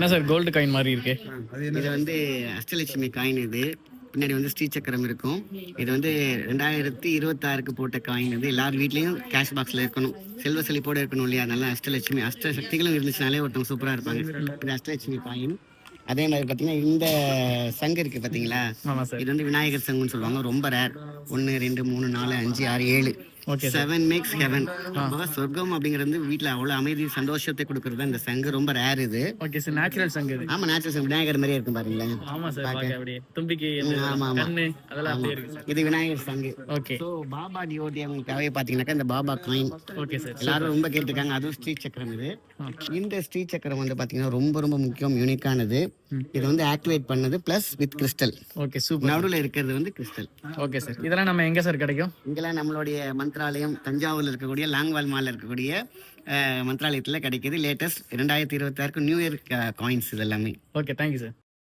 என்ன sir gold coin மாதிரி இருக்கு? இது வந்து அஷ்டலட்சுமி காயின் இது. பின்னாடி வந்து ஸ்ரீசக்கரம் இருக்கும். இது வந்து ரெண்டாயிரத்தி இருபத்தாறுக்கு போட்ட காயின் இது. எல்லார் வீட்லேயும் கேஷ் பாக்ஸில் இருக்கணும். செல்வ செழிப்போடு இருக்கணும் இல்லையா? அதனால அஷ்டலட்சுமி அஷ்ட சக்திகளும் இருந்துச்சுனாலே ஒருத்தவங்க சூப்பராக இருப்பாங்க. இது அஷ்டலட்சுமி காயின் அதே மாதிரி பார்த்தீங்கன்னா இந்த சங்கு இருக்குது பார்த்தீங்களா? இது வந்து விநாயகர் சங்குன்னு சொல்லுவாங்க. ரொம்ப ரேர் ஒன்று ரெண்டு மூணு நாலு அஞ்சு ஆறு ஏழு. செவன் மேக்ஸ் ஹெவன் சொர்க்கம் அப்படிங்கிறது வீட்டில் அவ்வளோ அமைதி சந்தோஷத்தை கொடுக்கறது. இந்த சங்கு ரொம்ப ரேர் இது. ஓகே சார் நேச்சுரல் சங்கு இது. ஆமா நேச்சுரல் சங்கு. விநாயகர் மாதிரியே இருக்கும் பாருங்களேன். ஆமா சார் பாக்க அப்படியே தும்பிக்கை ஆமா, ஆமா. அதெல்லாம் அப்படியே இருக்கு சார் இது விநாயகர் சங்கு. ஓகே ஸோ பாபா டிவோட்டி அவங்களுக்காகவே பார்த்தீங்கன்னாக்கா இந்த பாபா காயின் ஓகே சார் எல்லாரும் ரொம்ப கேட்டிருக்காங்க. அதுவும் ஸ்ரீ சக்கரம் இது. இந்த ஸ்ரீ சக்கரம் வந்து பார்த்தீங்கன்னா ரொம்ப ரொம்ப முக்கியம் யூனிக்கானது இது வந்து ஆக்டிவேட் பண்ணது plus with crystal okay super நடுவில் இருக்கிறது வந்து கிறிஸ்டல் ஓகே சார் இதெல்லாம் நம்ம எங்க சார் கிடைக்கும்? இங்கெல்லாம் நம்மளுடைய மந்திராலயம் தஞ்சாவூரில் இருக்கக்கூடிய லாங்வால் மாலில் இருக்கக்கூடிய மந்திராலயத்தில் கிடைக்கிது. லேட்டஸ்ட் ரெண்டாயிரத்தி இருபத்தாறுக்கு நியூ இயர் காயின்ஸ் இது எல்லாமே ஓகே தேங்க்யூ சார்